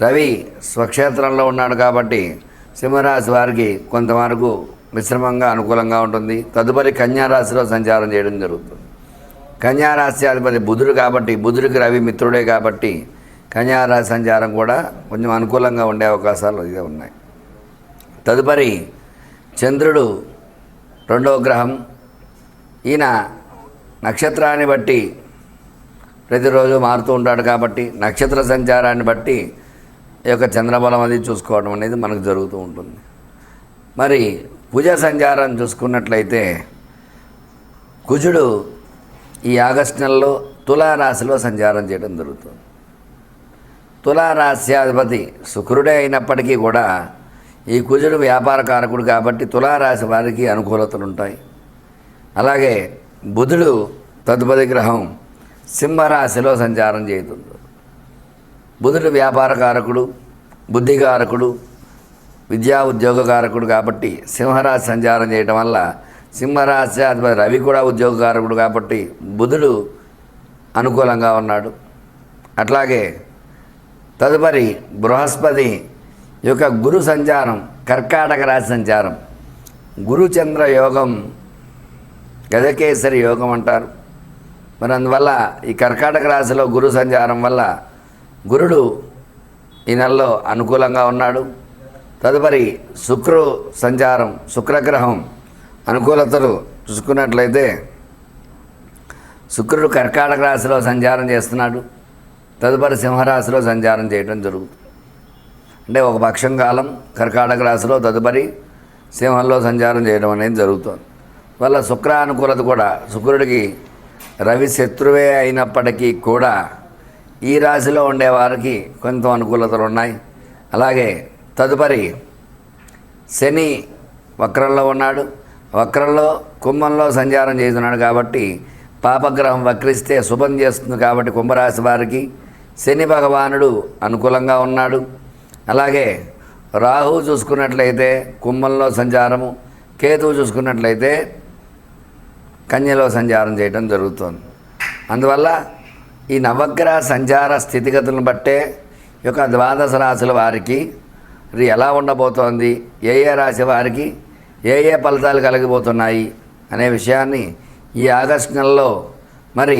రవి స్వక్షేత్రంలో ఉన్నాడు కాబట్టి సింహరాశి వారికి కొంతవరకు మిశ్రమంగా అనుకూలంగా ఉంటుంది. తదుపరి కన్యారాశిలో సంచారం చేయడం జరుగుతుంది. కన్యారాశి అధిపతి బుధుడు కాబట్టి బుధుడికి రవి మిత్రుడే కాబట్టి కన్యారాశి సంచారం కూడా కొంచెం అనుకూలంగా ఉండే అవకాశాలు ఇదే ఉన్నాయి. తదుపరి చంద్రుడు రెండవ గ్రహం. ఈయన నక్షత్రాన్ని బట్టి ప్రతిరోజు మారుతూ ఉంటాడు కాబట్టి నక్షత్ర సంచారాన్ని బట్టి యొక్క చంద్రబలం అది చూసుకోవడం అనేది మనకు జరుగుతూ ఉంటుంది. మరి కుజ సంచారం చూసుకున్నట్లయితే కుజుడు ఈ ఆగస్టు నెలలో తులారాశిలో సంచారం చేయడం జరుగుతుంది. తులారాశ్యాధిపతి శుక్రుడే అయినప్పటికీ కూడా ఈ కుజుడు వ్యాపార కారకుడు కాబట్టి తులారాశి వారికి అనుకూలతలు ఉంటాయి. అలాగే బుధుడు తదుపరి గ్రహం సింహరాశిలో సంచారం చేస్తుంది బుధుడు వ్యాపార కారకుడు బుద్ధికారకుడు విద్యా ఉద్యోగకారకుడు కాబట్టి సింహరాశి సంచారం చేయటం వల్ల సింహరాశి అధిపతి రవి కూడా ఉద్యోగకారకుడు కాబట్టి బుధుడు అనుకూలంగా ఉన్నాడు. అట్లాగే తదుపరి బృహస్పతి యొక్క గురు సంచారం కర్కాటక రాశి సంచారం. గురుచంద్ర యోగం గజకేసరి యోగం అంటారు. మరి అందువల్ల ఈ కర్కాటక రాశిలో గురు సంచారం వల్ల గురుడు ఈ నెలలో అనుకూలంగా ఉన్నాడు. తదుపరి శుక్రు సంచారం శుక్రగ్రహం అనుకూలతలు చూసుకున్నట్లయితే శుక్రుడు కర్కాటక రాశిలో సంచారం చేస్తున్నాడు. తదుపరి సింహరాశిలో సంచారం చేయడం జరుగుతుంది. అంటే ఒక పక్షం కాలం కర్కాటక రాశిలో తదుపరి సింహంలో సంచారం చేయడం అనేది జరుగుతుంది. వల్ల శుక్ర అనుకూలత కూడా శుక్రుడికి రవి శత్రువే అయినప్పటికీ కూడా ఈ రాశిలో ఉండేవారికి కొంత అనుకూలతలు ఉన్నాయి. అలాగే తదుపరి శని వక్రంలో ఉన్నాడు. వక్రంలో కుంభంలో సంచారం చేస్తున్నాడు కాబట్టి పాపగ్రహం వక్రిస్తే శుభం చేస్తుంది కాబట్టి కుంభరాశి వారికి శని భగవానుడు అనుకూలంగా ఉన్నాడు. అలాగే రాహు చూసుకున్నట్లయితే కుంభంలో సంచారము కేతువు చూసుకున్నట్లయితే కన్యలో సంచారం చేయడం జరుగుతుంది. అందువల్ల ఈ నవగ్రహ సంచార స్థితిగతులను బట్టే ఈ యొక్క ద్వాదశ రాశుల వారికి ఇది ఎలా ఉండబోతోంది? ఏ ఏ రాశి వారికి ఏ ఏ ఫలితాలు కలిగిపోతున్నాయి అనే విషయాన్ని ఈ ఆగస్టు నెలలో మరి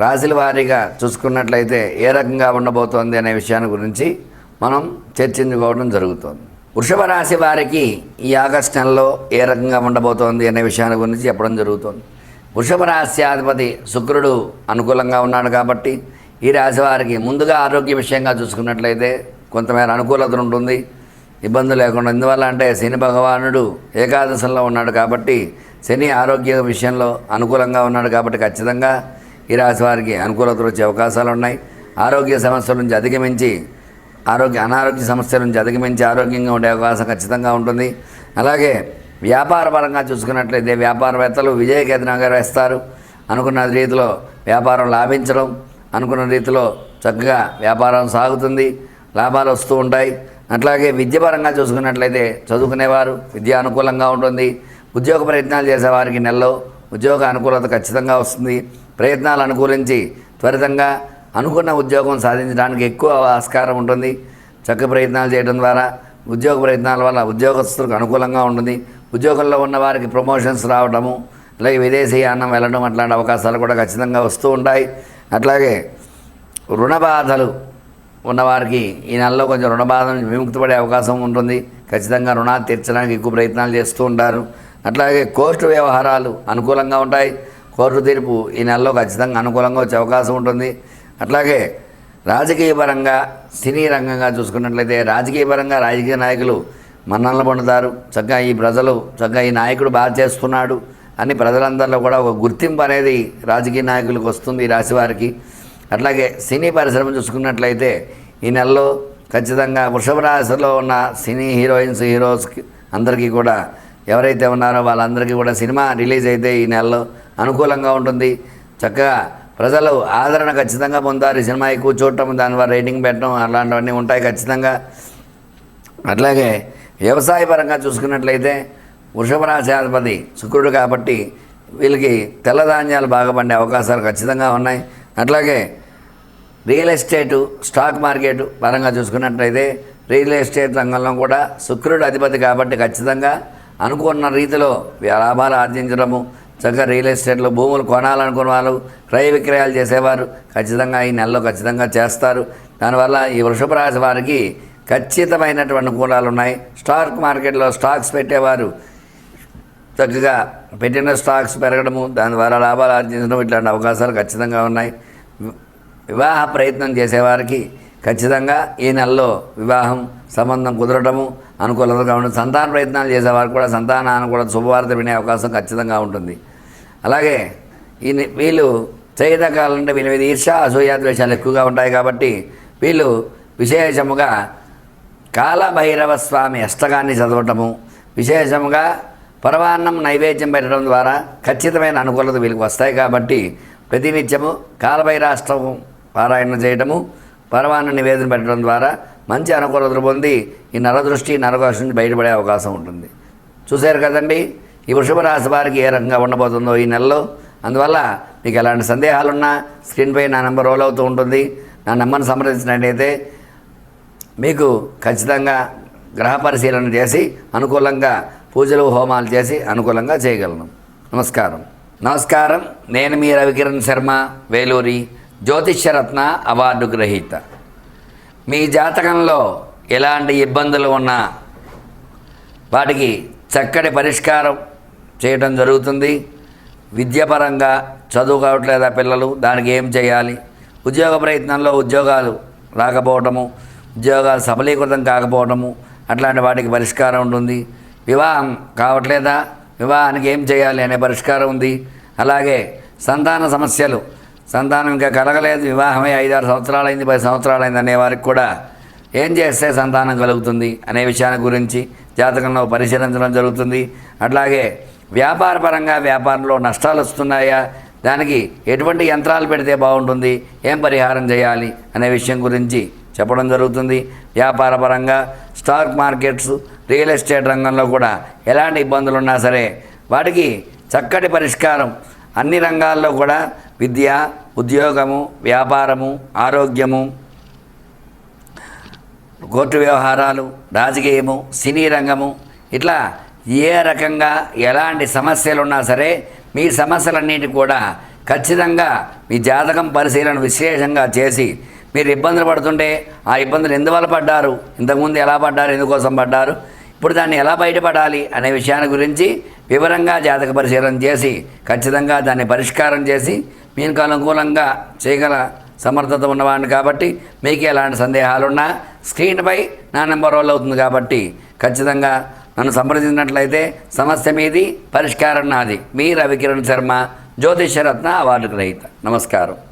రాశుల వారీగా చూసుకున్నట్లయితే ఏ రకంగా ఉండబోతోంది అనే విషయాన్ని గురించి మనం చర్చించుకోవడం జరుగుతుంది. వృషభ రాశి వారికి ఈ ఆగస్టు నెలలో ఏ రకంగా ఉండబోతోంది అనే విషయాన్ని గురించి చెప్పడం జరుగుతుంది. వృషభ రాశ్యాధిపతి శుక్రుడు అనుకూలంగా ఉన్నాడు కాబట్టి ఈ రాశి వారికి ముందుగా ఆరోగ్య విషయంగా చూసుకున్నట్లయితే కొంతమేర అనుకూలత ఉంటుంది ఇబ్బంది లేకుండా. ఎందువల్ల అంటే శని భగవానుడు ఏకాదశంలో ఉన్నాడు కాబట్టి శని ఆరోగ్య విషయంలో అనుకూలంగా ఉన్నాడు కాబట్టి ఖచ్చితంగా ఈ రాశి వారికి అనుకూలతలు వచ్చే అవకాశాలు ఉన్నాయి. ఆరోగ్య సమస్యల నుంచి అధిగమించి ఆరోగ్య అనారోగ్య సమస్యల నుంచి అధిగమించి ఆరోగ్యంగా ఉండే అవకాశం ఖచ్చితంగా ఉంటుంది. అలాగే వ్యాపారపరంగా చూసుకున్నట్లయితే వ్యాపారవేత్తలు విజయకేతనంగా వేస్తారు. అనుకున్న రీతిలో వ్యాపారం లాభించడం అనుకున్న రీతిలో చక్కగా వ్యాపారం సాగుతుంది లాభాలు వస్తూ ఉంటాయి. అట్లాగే విద్యపరంగా చూసుకున్నట్లయితే చదువుకునేవారు విద్య అనుకూలంగా ఉంటుంది. ఉద్యోగ ప్రయత్నాలు చేసేవారికి నెలలో ఉద్యోగ అనుకూలత ఖచ్చితంగా వస్తుంది. ప్రయత్నాలు అనుకూలించి త్వరితంగా అనుకున్న ఉద్యోగం సాధించడానికి ఎక్కువ ఆస్కారం ఉంటుంది. చక్క ప్రయత్నాలు చేయడం ద్వారా ఉద్యోగ ప్రయత్నాల వల్ల ఉద్యోగస్తులకు అనుకూలంగా ఉంటుంది. ఉద్యోగంలో ఉన్న వారికి ప్రమోషన్స్ రావడము అలాగే విదేశీయానం వెళ్ళడం అట్లాంటి అవకాశాలు కూడా ఖచ్చితంగా వస్తూ ఉంటాయి. అట్లాగే రుణ బాధలు ఉన్నవారికి ఈ నెలలో కొంచెం రుణ బాధ నుంచి విముక్తి పడే అవకాశం ఉంటుంది. ఖచ్చితంగా రుణాలు తీర్చడానికి ఎక్కువ ప్రయత్నాలు చేస్తూ ఉంటారు. అట్లాగే కోర్టు వ్యవహారాలు అనుకూలంగా ఉంటాయి. కోర్టు తీర్పు ఈ నెలలో ఖచ్చితంగా అనుకూలంగా వచ్చే అవకాశం ఉంటుంది. అట్లాగే రాజకీయ పరంగా సినీ రంగంగా చూసుకున్నట్లయితే రాజకీయ పరంగా రాజకీయ నాయకులు మన్ననలు పొందుతారు చక్కగా ఈ ప్రజలు చక్కగా ఈ నాయకుడు బాగా చేస్తున్నాడు అని ప్రజలందరిలో కూడా ఒక గుర్తింపు అనేది రాజకీయ నాయకులకు వస్తుంది ఈ రాశి వారికి. అట్లాగే సినీ పరిశ్రమ చూసుకున్నట్లయితే ఈ నెలలో ఖచ్చితంగా వృషభ రాశిలో ఉన్న సినీ హీరోయిన్స్ హీరోస్కి అందరికీ కూడా ఎవరైతే ఉన్నారో వాళ్ళందరికీ కూడా సినిమా రిలీజ్ అయితే ఈ నెలలో అనుకూలంగా ఉంటుంది. చక్కగా ప్రజలు ఆదరణ ఖచ్చితంగా పొందారు ఈ సినిమా ఎక్కువ చూడటం దాని రేటింగ్ పెట్టడం అలాంటివన్నీ ఉంటాయి ఖచ్చితంగా. అట్లాగే వ్యవసాయ పరంగా చూసుకున్నట్లయితే వృషభ రాశాధిపతి శుక్రుడు కాబట్టి వీళ్ళకి తెల్లధాన్యాలు బాగా పండే అవకాశాలు ఖచ్చితంగా ఉన్నాయి. అట్లాగే రియల్ ఎస్టేటు స్టాక్ మార్కెట్ పరంగా చూసుకున్నట్లయితే రియల్ ఎస్టేట్ రంగంలో కూడా శుక్రుడు అధిపతి కాబట్టి ఖచ్చితంగా అనుకున్న రీతిలో లాభాలు ఆర్జించడము చక్కగా రియల్ ఎస్టేట్లో భూములు కొనాలనుకున్న వాళ్ళు క్రయ విక్రయాలు చేసేవారు ఖచ్చితంగా ఈ నెలలో ఖచ్చితంగా చేస్తారు. దానివల్ల ఈ వృషభ రాశి వారికి ఖచ్చితమైనటువంటి అనుకూలాలు ఉన్నాయి. స్టాక్ మార్కెట్లో స్టాక్స్ పెట్టేవారు. చక్కగా పెట్టిన స్టాక్స్ పెరగడము దాని ద్వారా లాభాలు ఆర్జించడం ఇట్లాంటి అవకాశాలు ఖచ్చితంగా ఉన్నాయి. వివాహ ప్రయత్నం చేసేవారికి ఖచ్చితంగా ఈ నెలలో వివాహం సంబంధం కుదరటము అనుకూలతగా ఉంటుంది సంతాన ప్రయత్నాలు చేసేవారు కూడా సంతాన అనుకూలత శుభవార్త వినే అవకాశం ఖచ్చితంగా ఉంటుంది. అలాగే ఈ వీళ్ళు చేయదకాలంటే వీళ్ళ మీద ఈర్ష అసూయాద్వేషాలు ఎక్కువగా ఉంటాయి కాబట్టి వీళ్ళు విశేషముగా కాలభైరవ స్వామి అష్టకాన్ని చదవటము. విశేషంగా పరమాన్నం నైవేద్యం పెట్టడం ద్వారా ఖచ్చితమైన అనుకూలత వీళ్ళకి వస్తాయి కాబట్టి ప్రతినిత్యము కాలభైరాష్టము పారాయణ చేయటము పరమాన్న నివేదన పెట్టడం ద్వారా మంచి అనుకూలతలు పొంది ఈ నరదృష్టి నరకోశం నుంచి బయటపడే అవకాశం ఉంటుంది. చూశారు కదండి? ఈ వృషభ రాశి వారికి ఏ రకంగా ఉండబోతుందో ఈ నెలలో. అందువల్ల మీకు ఎలాంటి సందేహాలున్నా స్క్రీన్పై నా నెంబర్ రోల్ అవుతూ ఉంటుంది. నా నెంబర్ని సంప్రదించినట్టయితే మీకు ఖచ్చితంగా గ్రహ పరిశీలన చేసి అనుకూలంగా పూజలు హోమాలు చేసి అనుకూలంగా చేయగలను. నమస్కారం. నమస్కారం. నేను మీ రవికిరణ్ శర్మ వేలూరి జ్యోతిష్యరత్న అవార్డు గ్రహీత. మీ జాతకంలో ఎలాంటి ఇబ్బందులు ఉన్నా వాటికి చక్కటి పరిష్కారం చేయడం జరుగుతుంది. విద్యాపరంగా చదువు కావట్లేదా పిల్లలు? దానికి ఏం చేయాలి? ఉద్యోగ ప్రయత్నంలో ఉద్యోగాలు రాకపోవటము ఉద్యోగాలు సఫలీకృతం కాకపోవడము అట్లాంటి వాటికి పరిష్కారం ఉంటుంది. వివాహం కావట్లేదా? వివాహానికి ఏం చేయాలి అనే పరిష్కారం ఉంది. అలాగే సంతాన సమస్యలు. సంతానం ఇంకా కలగలేదు. వివాహమే ఐదారు సంవత్సరాలైంది పది సంవత్సరాలైంది అనే వారికి కూడా ఏం చేస్తే సంతానం కలుగుతుంది అనే విషయాన్ని గురించి జాతకంలో పరిశీలించడం జరుగుతుంది. అట్లాగే వ్యాపార పరంగా వ్యాపారంలో నష్టాలు వస్తున్నాయా? దానికి ఎటువంటి యంత్రాలు పెడితే బాగుంటుంది? ఏం పరిహారం చేయాలి? అనే విషయం గురించి చెప్పడం జరుగుతుంది. వ్యాపారపరంగా స్టాక్ మార్కెట్స్ రియల్ ఎస్టేట్ రంగంలో కూడా ఎలాంటి ఇబ్బందులు ఉన్నా సరే వాటికి చక్కటి పరిష్కారం. అన్ని రంగాల్లో కూడా విద్య ఉద్యోగము వ్యాపారము ఆరోగ్యము కోర్టు వ్యవహారాలు రాజకీయము సినీ రంగము ఇట్లా ఏ రకంగా ఎలాంటి సమస్యలు ఉన్నా సరే మీ సమస్యలన్నిటి కూడా ఖచ్చితంగా మీ జాతకం పరిశీలన విశేషంగా చేసి మీరు ఇబ్బందులు పడుతుంటే ఆ ఇబ్బందులు ఎందువల్ల పడ్డారు? ఇంతకుముందు ఎలా పడ్డారు? ఎందుకోసం పడ్డారు? ఇప్పుడు దాన్ని ఎలా బయటపడాలి అనే విషయాన్ని గురించి వివరంగా జాతక పరిశీలన చేసి ఖచ్చితంగా దాన్ని పరిష్కారం చేసి మీకు అనుకూలంగా చేయగల సమర్థత ఉన్నవాడిని కాబట్టి మీకు ఎలాంటి సందేహాలున్నా స్క్రీన్పై నా నెంబర్ రోల్ అవుతుంది కాబట్టి ఖచ్చితంగా నన్ను సంప్రదించినట్లయితే సమస్య మీది పరిష్కారం నాది. మీ రవికిరణ్ శర్మ జ్యోతిష్యరత్న అవార్డు గ్రహీత. నమస్కారం.